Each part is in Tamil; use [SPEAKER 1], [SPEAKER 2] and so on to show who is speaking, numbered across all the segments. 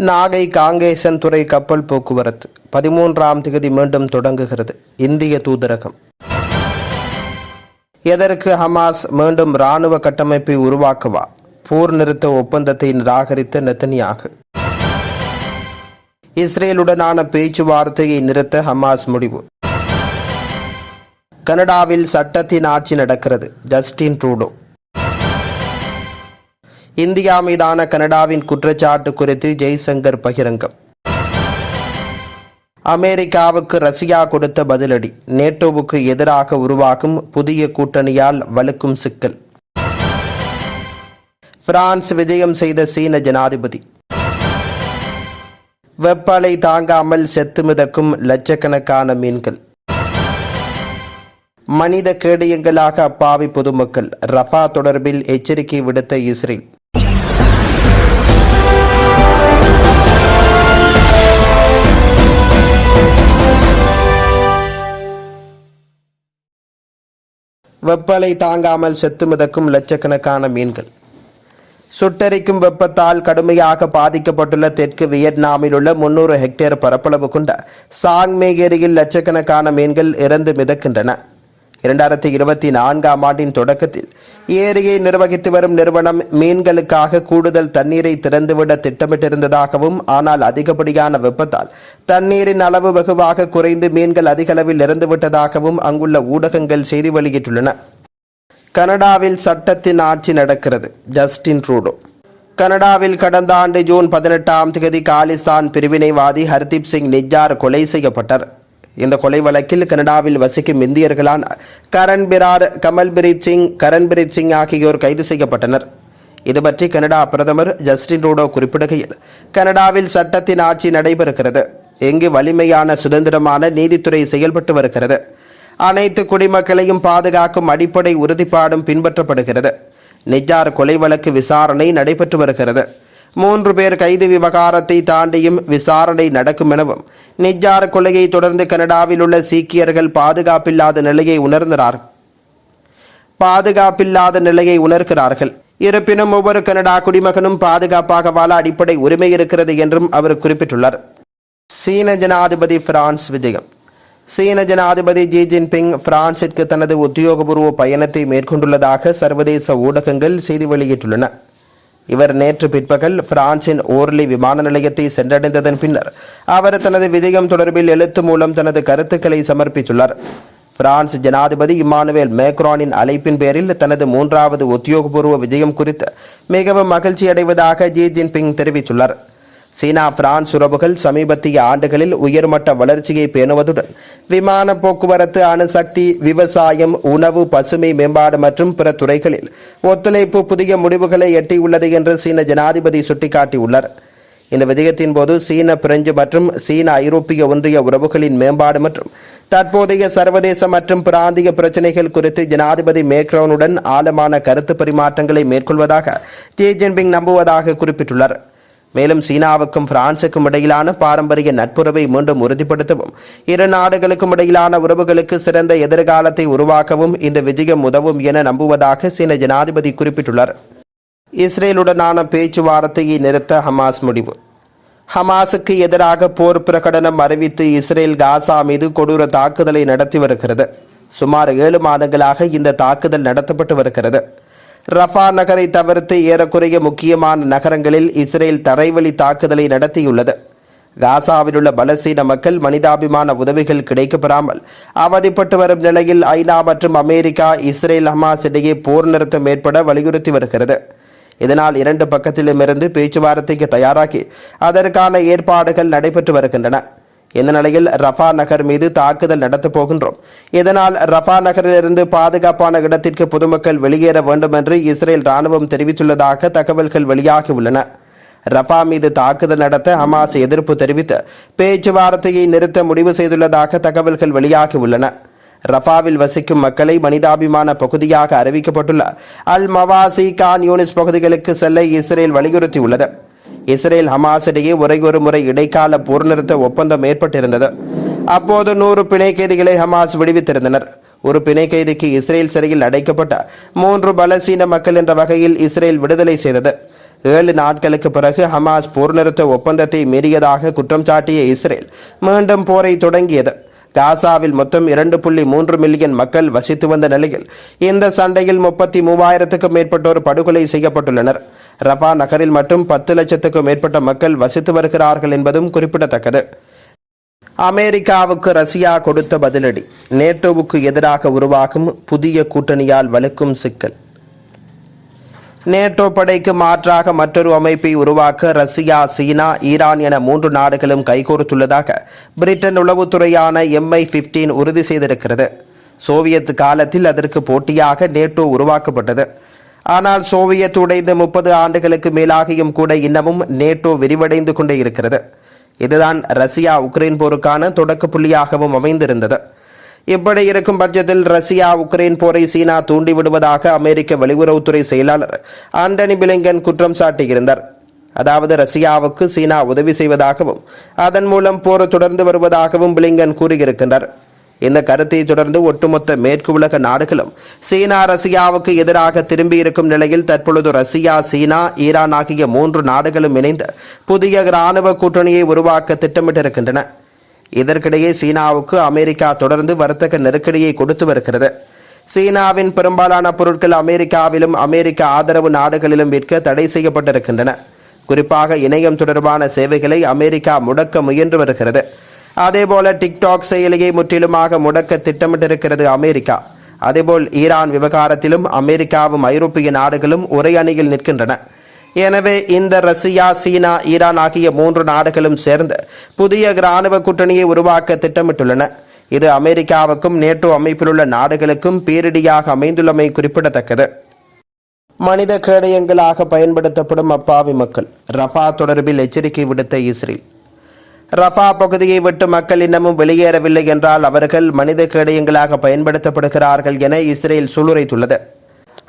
[SPEAKER 1] நாகை காங்கேசன் துறை கப்பல் போக்குவரத்து பதிமூன்றாம் திகதி மீண்டும் தொடங்குகிறது. இந்திய தூதரகம். எதற்கு ஹமாஸ் மீண்டும் இராணுவ கட்டமைப்பை உருவாக்குவா? போர் நிறுத்த ஒப்பந்தத்தை நிராகரித்த நெத்தனியாக. இஸ்ரேலுடனான பேச்சுவார்த்தையை நிறுத்த ஹமாஸ் முடிவு. கனடாவில் சட்டத்தின் ஆட்சி நடக்கிறது. Justin Trudeau. இந்தியா மீதான கனடாவின் குற்றச்சாட்டு குறித்து ஜெய்சங்கர் பகிரங்கம். அமெரிக்காவுக்கு ரஷ்யா கொடுத்த பதிலடி நேட்டோவுக்கு எதிராக உருவாகும் புதிய கூட்டணியால் வலுக்கும் சிக்கல். பிரான்ஸ் விஜயம் செய்த சீன ஜனாதிபதி. வெப்பலை தாங்காமல் செத்து மிதக்கும் லட்சக்கணக்கான மீன்கள். மனித கேடயங்களாக அப்பாவி பொதுமக்கள் ரஃபா தொடர்பில் எச்சரிக்கை விடுத்த இஸ்ரேல். வெப்பலை தாங்காமல் செத்து மிதக்கும் லட்சக்கணக்கான மீன்கள். சுட்டரிக்கும் வெப்பத்தால் கடுமையாக பாதிக்கப்பட்டுள்ள தெற்கு வியட்நாமில் உள்ள முன்னூறு ஹெக்டேர் பரப்பளவு கொண்ட சாங்மே ஏரியில் லட்சக்கணக்கான மீன்கள் இறந்து மிதக்கின்றன. இரண்டாயிரத்தி இருபத்தி நான்காம் ஆண்டின் தொடக்கத்தில் ஏரியை நிர்வகித்து வரும் நிறுவனம் மீன்களுக்காக கூடுதல் தண்ணீரை திறந்துவிட திட்டமிட்டிருந்ததாகவும் ஆனால் அதிகப்படியான வெப்பத்தால் தண்ணீரின் அளவு வெகுவாக குறைந்து மீன்கள் அதிகளவில் இறந்துவிட்டதாகவும் அங்குள்ள ஊடகங்கள் செய்தி வெளியிட்டுள்ளன. கனடாவில் சட்டத்தின் ஆட்சி நடக்கிறது. Justin Trudeau. கனடாவில் கடந்த ஆண்டு ஜூன் பதினெட்டாம் தேதி காலிஸ்தான் பிரிவினைவாதி ஹர்தீப் சிங் நிஜார் கொலை செய்யப்பட்டார். இந்த கொலை வழக்கில் கனடாவில் வசிக்கும் இந்தியர்களான கரண் பிரார் கமல்பிரீத் சிங் கரண்பிரீத் சிங் ஆகியோர் கைது செய்யப்பட்டனர். இது பற்றி கனடா பிரதமர் ஜஸ்டின் ரூடோ குறிப்பிடுகையில் கனடாவில் சட்டத்தின் ஆட்சி நடைபெறுகிறது. எங்கு வலிமையான சுதந்திரமான நீதித்துறை செயல்பட்டு வருகிறது. அனைத்து குடிமக்களையும் பாதுகாக்கும் அடிப்படை உறுதிப்பாடும் பின்பற்றப்படுகிறது. நிஜார் கொலை வழக்கு விசாரணை நடைபெற்று வருகிறது. மூன்று பேர் கைது விவகாரத்தை தாண்டியும் விசாரணை நடக்கும் எனவும் நிஜார் கொலையை தொடர்ந்து கனடாவில் உள்ள சீக்கியர்கள் பாதுகாப்பில்லாத நிலையை உணர்ந்தார். பாதுகாப்பில்லாத நிலையை உணர்கிறார்கள். இருப்பினும் ஒவ்வொரு கனடா குடிமகனும் பாதுகாப்பாக வாழ அடிப்படை உரிமை இருக்கிறது என்றும் அவர் குறிப்பிட்டுள்ளார். சீன ஜனாதிபதி பிரான்ஸ் விஜயம். சீன ஜனாதிபதி ஜி ஜின்பிங் பிரான்சிற்கு தனது உத்தியோகபூர்வ பயணத்தை மேற்கொண்டுள்ளதாக சர்வதேச ஊடகங்கள் செய்தி வெளியிட்டுள்ளன. இவர் நேற்று பிற்பகல் பிரான்சின் ஓர்லி விமான நிலையத்தை சென்றடைந்ததன் பின்னர் அவர் தனது விஜயம் தொடர்பில் எழுத்து மூலம் தனது கருத்துக்களை சமர்ப்பித்துள்ளார். பிரான்ஸ் ஜனாதிபதி இம்மானுவேல் மேக்ரானின் அழைப்பின் பேரில் தனது மூன்றாவது உத்தியோகபூர்வ விஜயம் குறித்து மிகவும் மகிழ்ச்சி அடைவதாக ஜி ஜின்பிங் தெரிவித்துள்ளார். சீனா பிரான்ஸ் உறவுகள் சமீபத்திய ஆண்டுகளில் உயர்மட்ட வளர்ச்சியை பேணுவதுடன் விமான போக்குவரத்து அணுசக்தி விவசாயம் உணவு பசுமை மேம்பாடு மற்றும் பிற துறைகளில் ஒத்துழைப்பு புதிய முடிவுகளை எட்டியுள்ளது என்று சீன ஜனாதிபதி சுட்டிக்காட்டியுள்ளார். இந்த விஜயத்தின் போது சீன பிரெஞ்சு மற்றும் சீன ஐரோப்பிய ஒன்றிய உறவுகளின் மேம்பாடு மற்றும் தற்போதைய சர்வதேச மற்றும் பிராந்திய பிரச்சினைகள் குறித்து ஜனாதிபதி மேக்ரோனுடன் ஆழமான கருத்து பரிமாற்றங்களை மேற்கொள்வதாக ஜி ஜின்பிங் நம்புவதாக குறிப்பிட்டுள்ளார். மேலும் சீனாவுக்கும் பிரான்சுக்கும் இடையிலான பாரம்பரிய நட்புறவை மீண்டும் உறுதிப்படுத்தவும் இரு நாடுகளுக்கும் இடையிலான உறவுகளுக்கு சிறந்த எதிர்காலத்தை உருவாக்கவும் இந்த விஜயம் உதவும் என நம்புவதாக சீன ஜனாதிபதி குறிப்பிட்டுள்ளார். இஸ்ரேலுடனான பேச்சுவார்த்தையை நிறுத்த ஹமாஸ் முடிவு. ஹமாஸுக்கு எதிராக போர் பிரகடனம் அறிவித்து இஸ்ரேல் காசா மீது கொடூர தாக்குதலை நடத்தி வருகிறது. சுமார் ஏழு மாதங்களாக இந்த தாக்குதல் நடத்தப்பட்டு வருகிறது. ரஃபா நகரை தவிர்த்து ஏறக்குறைய முக்கியமான நகரங்களில் இஸ்ரேல் தரைவழி தாக்குதலை நடத்தியுள்ளது. காசாவில் உள்ள பலசீன மக்கள் மனிதாபிமான உதவிகள் கிடைக்கப்பெறாமல் அவதிப்பட்டு வரும் நிலையில் ஐநா மற்றும் அமெரிக்கா இஸ்ரேல் ஹமாஸ் இடையே போர் நிறுத்தம் ஏற்பட வலியுறுத்தி வருகிறது. இதனால் இரண்டு பக்கத்திலுமிருந்து பேச்சுவார்த்தைக்கு தயாராகி அதற்கான ஏற்பாடுகள் நடைபெற்று வருகின்றன. இந்த நிலையில் ரஃபா நகர் மீது தாக்குதல் நடத்தப் போகின்றோம். இதனால் ரஃபா நகரிலிருந்து பாதுகாப்பான இடத்திற்கு பொதுமக்கள் வெளியேற வேண்டும் என்று இஸ்ரேல் ராணுவம் தெரிவித்துள்ளதாக தகவல்கள் வெளியாகியுள்ளன. ரஃபா மீது தாக்குதல் நடத்த ஹமாஸ் எதிர்ப்பு தெரிவித்து பேச்சுவார்த்தையை நிறுத்த முடிவு செய்துள்ளதாக தகவல்கள் வெளியாகியுள்ளன. ரஃபாவில் வசிக்கும் மக்களை மனிதாபிமான பகுதியாக அறிவிக்கப்பட்டுள்ள அல் மவாசி கான் யூனிஸ் பகுதிகளுக்கு செல்ல இஸ்ரேல் வலியுறுத்தியுள்ளது. இஸ்ரேல் ஹமாஸ் இடையே ஒரே ஒரு முறை இடைக்கால போர்நிறுத்த ஒப்பந்தம் ஏற்பட்டிருந்தது. அப்போது நூறு பிணை கைதிகளை ஹமாஸ் விடுவித்திருந்தனர். ஒரு பிணை கைதிக்கு இஸ்ரேல் சிறையில் அடைக்கப்பட்ட மூன்று பலசீன மக்கள் என்ற வகையில் இஸ்ரேல் விடுதலை செய்தது. ஏழு நாட்களுக்கு பிறகு ஹமாஸ் போர்நிறுத்த ஒப்பந்தத்தை மீறியதாக குற்றம் சாட்டிய இஸ்ரேல் மீண்டும் போரை தொடங்கியது. காசாவில் மொத்தம் இரண்டு புள்ளி மூன்று மில்லியன் மக்கள் வசித்து வந்த நிலையில் இந்த சண்டையில் முப்பத்தி மூவாயிரத்துக்கும் மேற்பட்டோர் படுகொலை செய்யப்பட்டுள்ளனர். ரபா நகரில் மட்டும் பத்து லட்சத்துக்கும் மேற்பட்ட மக்கள் வசித்து வருகிறார்கள் என்பதும் குறிப்பிடத்தக்கது. அமெரிக்காவுக்கு ரஷ்யா கொடுத்த பதிலடி நேட்டோவுக்கு எதிராக உருவாகும் புதிய கூட்டணியால் வலுக்கும் சிக்கல். நேட்டோ படைக்கு மாற்றாக மற்றொரு அமைப்பை உருவாக்க ரஷ்யா சீனா ஈரான் என மூன்று நாடுகளும் கைகோர்த்துள்ளதாக பிரிட்டன் உளவுத்துறையான எம்ஐ பிப்டீன் உறுதி செய்திருக்கிறது. சோவியத் காலத்தில் அதற்கு போட்டியாக நேட்டோ உருவாக்கப்பட்டது. ஆனால் சோவியத் உடைந்து முப்பது ஆண்டுகளுக்கு மேலாகியும் கூட இன்னமும் நேட்டோ விரிவடைந்து கொண்டே இருக்கிறது. இதுதான் ரஷ்யா உக்ரைன் போருக்கான தொடக்க புள்ளியாகவும் அமைந்திருந்தது. இப்படி இருக்கும் பட்சத்தில் ரஷ்யா உக்ரைன் போரை சீனா தூண்டிவிடுவதாக அமெரிக்க வெளியுறவுத்துறை செயலாளர் ஆண்டனி பிலிங்கன் குற்றம் சாட்டியிருந்தார். அதாவது ரஷ்யாவுக்கு சீனா உதவி செய்வதாகவும் அதன் மூலம் போர் தொடர்ந்து வருவதாகவும் பிலிங்கன் கூறியிருக்கின்றார். இந்த கருத்தை தொடர்ந்து ஒட்டுமொத்த மேற்கு உலக நாடுகளும் சீனா ரஷ்யாவுக்கு எதிராக திரும்பியிருக்கும் நிலையில் தற்பொழுது ரஷ்யா சீனா ஈரான் ஆகிய மூன்று நாடுகளும் இணைந்து புதிய இராணுவ கூட்டணியை உருவாக்க திட்டமிட்டிருக்கின்றன. இதற்கிடையே சீனாவுக்கு அமெரிக்கா தொடர்ந்து வர்த்தக நெருக்கடியை கொடுத்து வருகிறது. சீனாவின் பெரும்பாலான பொருட்கள் அமெரிக்காவிலும் அமெரிக்க ஆதரவு நாடுகளிலும் விற்க தடை செய்யப்பட்டிருக்கின்றன. குறிப்பாக இணையம் தொடர்பான சேவைகளை அமெரிக்கா முடக்க முயன்று வருகிறது. அதேபோல டிக்டாக் செயலியை முற்றிலுமாக முடக்க திட்டமிட்டிருக்கிறது அமெரிக்கா. அதேபோல் ஈரான் விவகாரத்திலும் அமெரிக்காவும் ஐரோப்பிய நாடுகளும் ஒரே அணியில் நிற்கின்றன. எனவே இந்த ரஷ்யா சீனா ஈரான் ஆகிய மூன்று நாடுகளும் சேர்ந்து புதிய இராணுவ கூட்டணியை உருவாக்க திட்டமிட்டுள்ளன. இது அமெரிக்காவுக்கும் நேட்டோ அமைப்பிலுள்ள நாடுகளுக்கும் பேரிடியாக அமைந்துள்ளமை குறிப்பிடத்தக்கது. மனித கேடயங்களாக பயன்படுத்தப்படும் அப்பாவி மக்கள். ரஃபா தொடர்பில் எச்சரிக்கை விடுத்த இஸ்ரேல். ரஃபா பகுதியை விட்டு மக்கள் இன்னமும் வெளியேறவில்லை என்றால் அவர்கள் மனித கேடயங்களாக பயன்படுத்தப்படுகிறார்கள் என இஸ்ரேல் சுளுரைத்துள்ளது.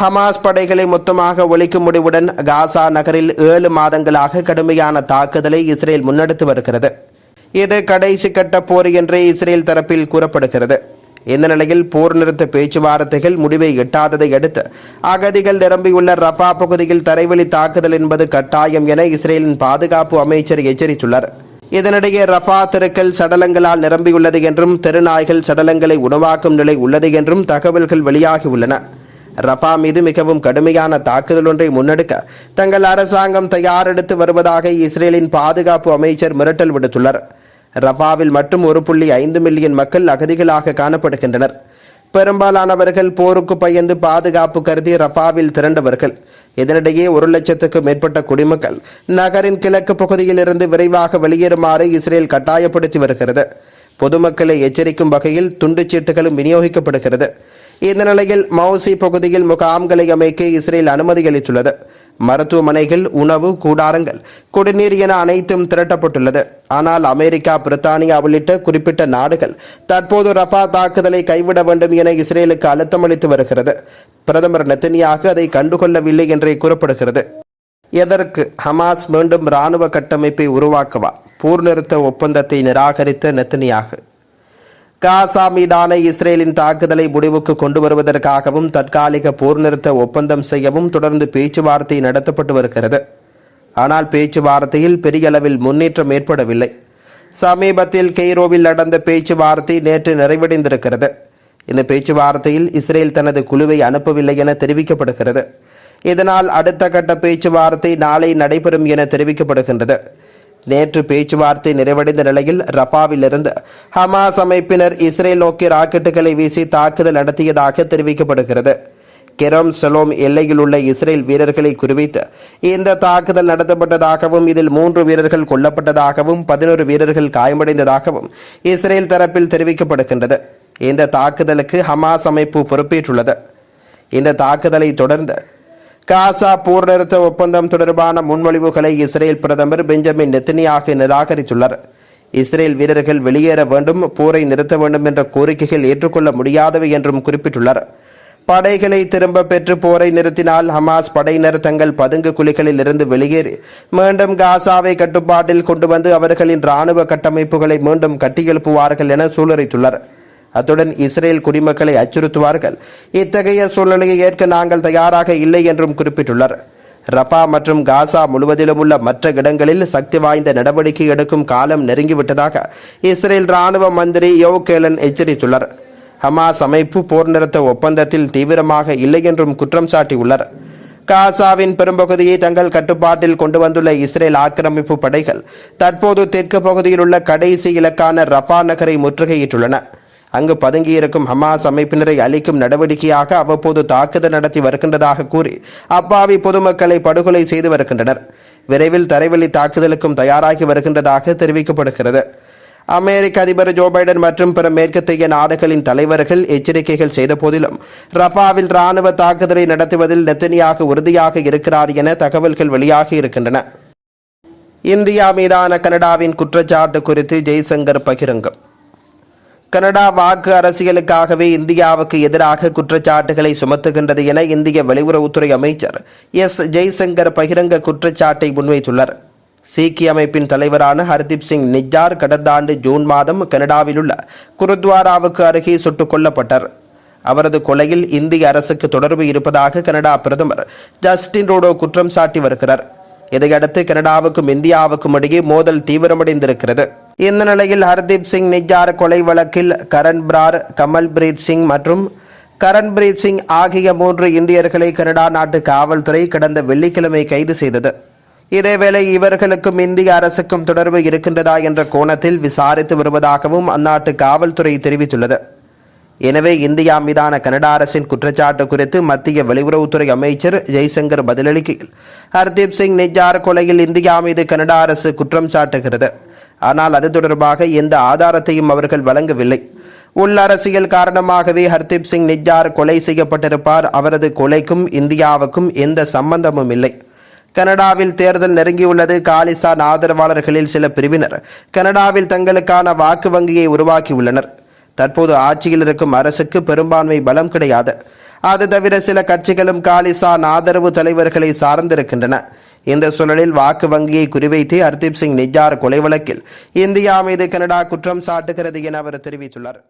[SPEAKER 1] ஹமாஸ் படைகளை மொத்தமாக ஒழிக்கும் முடிவுடன் காசா நகரில் ஏழு மாதங்களாக கடுமையான தாக்குதலை இஸ்ரேல் முன்னெடுத்து வருகிறது. இது கடைசி கட்ட போர் என்றே இஸ்ரேல் தரப்பில் கூறப்படுகிறது. இந்த நிலையில் போர் நிறுத்த பேச்சுவார்த்தைகள் முடிவை எட்டாததை அடுத்து அகதிகள் நிரம்பியுள்ள ரஃபா பகுதியில் தரைவழி தாக்குதல் என்பது கட்டாயம் என இஸ்ரேலின் பாதுகாப்பு அமைச்சர் எச்சரித்துள்ளார். இதனிடையே ரஃபா தெருக்கள் சடலங்களால் நிரம்பியுள்ளது என்றும் தெருநாய்கள் சடலங்களை உணவாக்கும் நிலை உள்ளது என்றும் தகவல்கள் வெளியாகியுள்ளன. ரஃபா மீது மிகவும் கடுமையான தாக்குதல் ஒன்றை முன்னெடுக்க தங்கள் அரசாங்கம் தயாரெடுத்து வருவதாக இஸ்ரேலின் பாதுகாப்பு அமைச்சர் மிரட்டல் விடுத்துள்ளார். ரஃபாவில் மட்டும் ஒரு புள்ளி ஐந்து மில்லியன் மக்கள் அகதிகளாக காணப்படுகின்றனர். பெரும்பாலானவர்கள் போருக்கு பயந்து பாதுகாப்பு கருதி ரஃபாவில் திரண்டவர்கள். இதனிடையே ஒரு லட்சத்துக்கும் மேற்பட்ட குடிமக்கள் நகரின் கிழக்கு பகுதியில் இருந்து விரைவாக வெளியேறுமாறு இஸ்ரேல் கட்டாயப்படுத்தி வருகிறது. பொதுமக்களை எச்சரிக்கும் வகையில் துண்டுச்சீட்டுகளும் விநியோகிக்கப்படுகிறது. இந்த நிலையில் மவுசி பகுதியில் முகாம்களை அமைக்க இஸ்ரேல் அனுமதி அளித்துள்ளது. மருத்துவமனைகள் உணவு கூடாரங்கள் குடிநீர் என அனைத்தும் திரட்டப்பட்டுள்ளது. ஆனால் அமெரிக்கா பிரித்தானியா உள்ளிட்ட குறிப்பிட்ட நாடுகள் தற்போது ரஃபா தாக்குதலை கைவிட வேண்டும் என இஸ்ரேலுக்கு அழுத்தம் அளித்து வருகிறது. பிரதமர் நெத்தனியாக அதை கண்டுகொள்ளவில்லை என்றே கூறப்படுகிறது. எதற்கு ஹமாஸ் மீண்டும் இராணுவ கட்டமைப்பை உருவாக்கவா? போர் நிறுத்த ஒப்பந்தத்தை நிராகரித்த நெத்தனியாக. காசா மீதான இஸ்ரேலின் தாக்குதலை முடிவுக்கு கொண்டு வருவதற்காகவும் தற்காலிக போர் நிறுத்த ஒப்பந்தம் செய்யவும் தொடர்ந்து பேச்சுவார்த்தை நடத்தப்பட்டு வருகிறது. ஆனால் பேச்சுவார்த்தையில் பெரிய அளவில் முன்னேற்றம் ஏற்படவில்லை. சமீபத்தில் கெய்ரோவில் நடந்த பேச்சுவார்த்தை நேற்று நிறைவடைந்திருக்கிறது. இந்த பேச்சுவார்த்தையில் இஸ்ரேல் தனது குழுவை அனுப்பவில்லை என தெரிவிக்கப்படுகிறது. இதனால் அடுத்த கட்ட பேச்சுவார்த்தை நாளை நடைபெறும் என தெரிவிக்கப்படுகின்றது. நேற்று பேச்சுவார்த்தை நிறைவடைந்த நிலையில் ரஃபாவிலிருந்து ஹமாஸ் அமைப்பினர் இஸ்ரேல் நோக்கி ராக்கெட்டுகளை வீசி தாக்குதல் நடத்தியதாக தெரிவிக்கப்படுகிறது. கெரோம் சலோம் எல்லையில் உள்ள இஸ்ரேல் வீரர்களை குறிவைத்து இந்த தாக்குதல் நடத்தப்பட்டதாகவும் இதில் மூன்று வீரர்கள் கொல்லப்பட்டதாகவும் பதினோரு வீரர்கள் காயமடைந்ததாகவும் இஸ்ரேல் தரப்பில் தெரிவிக்கப்படுகின்றது. இந்த தாக்குதலுக்கு ஹமாஸ் அமைப்பு பொறுப்பேற்றுள்ளது. இந்த தாக்குதலை தொடர்ந்து காசா போர் நிறுத்த ஒப்பந்தம் தொடர்பான முன்மொழிவுகளை இஸ்ரேல் பிரதமர் பெஞ்சமின் நெத்தனியாக நிராகரித்துள்ளார். இஸ்ரேல் வீரர்கள் வெளியேற வேண்டும் போரை நிறுத்த வேண்டும் என்ற கோரிக்கைகள் ஏற்றுக்கொள்ள முடியாதவை என்றும் குறிப்பிட்டுள்ளார். படைகளை திரும்ப பெற்று போரை நிறுத்தினால் ஹமாஸ் படையினர் தங்கள் பதுங்கு குழிகளில் இருந்து வெளியேறி மீண்டும் காசாவை கட்டுப்பாட்டில் கொண்டு வந்து அவர்களின் இராணுவ கட்டமைப்புகளை மீண்டும் கட்டியெழுப்புவார்கள் என சூளுரைத்துள்ளார் அத்துடன் இஸ்ரேல் குடிமக்களை அச்சுறுத்துவார்கள். இத்தகைய சூழ்நிலையை ஏற்க நாங்கள் தயாராக இல்லை என்றும் குறிப்பிட்டுள்ளார். ரஃபா மற்றும் காசா முழுவதிலும் உள்ள மற்ற இடங்களில் சக்தி வாய்ந்த நடவடிக்கை எடுக்கும் காலம் நெருங்கிவிட்டதாக இஸ்ரேல் இராணுவ மந்திரி யோகேலன் எச்சரித்துள்ளார். ஹமாஸ் அமைப்பு போர் நிறுத்த ஒப்பந்தத்தில் தீவிரமாக இல்லை என்றும் குற்றம் சாட்டியுள்ளார். காசாவின் பெரும்பகுதியை தங்கள் கட்டுப்பாட்டில் கொண்டு வந்துள்ள இஸ்ரேல் ஆக்கிரமிப்பு படைகள் தற்போது தெற்கு பகுதியில் உள்ள கடைசி இலக்கான ரஃபா நகரை முற்றுகையிட்டுள்ளன. அங்கு பதுங்கியிருக்கும் ஹமாஸ் அமைப்பினரை அளிக்கும் நடவடிக்கையாக அவ்வப்போது தாக்குதல் நடத்தி வருகின்றதாக கூறி அப்பாவி பொதுமக்களை படுகொலை செய்து வருகின்றனர். விரைவில் தரைவழி தாக்குதலுக்கும் தயாராகி வருகின்றதாக தெரிவிக்கப்படுகிறது. அமெரிக்க அதிபர் ஜோ பைடன் மற்றும் பிற மேற்கத்திய நாடுகளின் தலைவர்கள் எச்சரிக்கைகள் செய்த போதிலும் ரஃபாவில் ராணுவ தாக்குதலை நடத்துவதில் நெத்தனியாக உறுதியாக இருக்கிறார் என தகவல்கள் வெளியாகி இருக்கின்றன. இந்தியா மீதான கனடாவின் குற்றச்சாட்டு குறித்து ஜெய்சங்கர் பகிரங்கம். கனடா வாக்கு அரசியலுக்காகவே இந்தியாவுக்கு எதிராக குற்றச்சாட்டுகளை சுமத்துகின்றது என இந்திய வெளியுறவுத்துறை அமைச்சர் எஸ். ஜெய்சங்கர் பகிரங்க குற்றச்சாட்டை முன்வைத்துள்ளார். சீக்கிய அமைப்பின் தலைவரான ஹர்தீப் சிங் நிஜார் கடந்த ஆண்டு ஜூன் மாதம் கனடாவில் உள்ள குருத்வாராவுக்கு அருகே சுட்டுக் கொல்லப்பட்டார். அவரது கொலையில் இந்திய அரசுக்கு தொடர்பு இருப்பதாக கனடா பிரதமர் ஜஸ்டின் ரூடோ குற்றம் சாட்டி வருகிறார். இதையடுத்து கனடாவுக்கும் இந்தியாவுக்கும் இடையே மோதல் தீவிரமடைந்திருக்கிறது. இந்த நிலையில் ஹர்தீப் சிங் நிஜார் கொலை வழக்கில் கரண் பிரார் கமல்பிரீத் சிங் மற்றும் கரண்பிரீத் சிங் ஆகிய மூன்று இந்தியர்களை கனடா நாட்டு காவல்துறை கடந்த வெள்ளிக்கிழமை கைது செய்தது. இதேவேளை இவர்களுக்கும் இந்திய அரசுக்கும் தொடர்பு இருக்கின்றதா என்ற கோணத்தில் விசாரித்து வருவதாகவும் அந்நாட்டு காவல்துறை தெரிவித்துள்ளது. எனவே இந்தியா மீதான கனடா அரசின் குற்றச்சாட்டு குறித்து மத்திய வெளியுறவுத்துறை அமைச்சர் ஜெய்சங்கர் பதிலளிக்கையில் ஹர்தீப் சிங் நிஜார் கொலையில் இந்தியா மீது கனடா அரசு குற்றம் சாட்டுகிறது. ஆனால் அது தொடர்பாக எந்த ஆதாரத்தையும் அவர்கள் வழங்கவில்லை. உள் அரசியல் காரணமாகவே ஹர்தீப் சிங் நிஜார் கொலை செய்யப்பட்டிருப்பார். அவரது கொலைக்கும் இந்தியாவுக்கும் எந்த சம்பந்தமும் இல்லை. கனடாவில் தேர்தல் நெருங்கியுள்ளது. காலிசான் ஆதரவாளர்களில் சில பிரிவினர் கனடாவில் தங்களுக்கான வாக்கு வங்கியை உருவாக்கியுள்ளனர். தற்போது ஆட்சியில் இருக்கும் அரசுக்கு பெரும்பான்மை பலம் கிடையாது. அது தவிர சில கட்சிகளும் காலிசான் ஆதரவு தலைவர்களை சார்ந்திருக்கின்றன. இந்த சூழலில் வாக்கு வங்கியை குறிவைத்து ஹர்தீப் சிங் நிஜார் கொலை வழக்கில் இந்தியா மீது கனடா குற்றம் சாட்டுகிறது என அவர் தெரிவித்துள்ளார்.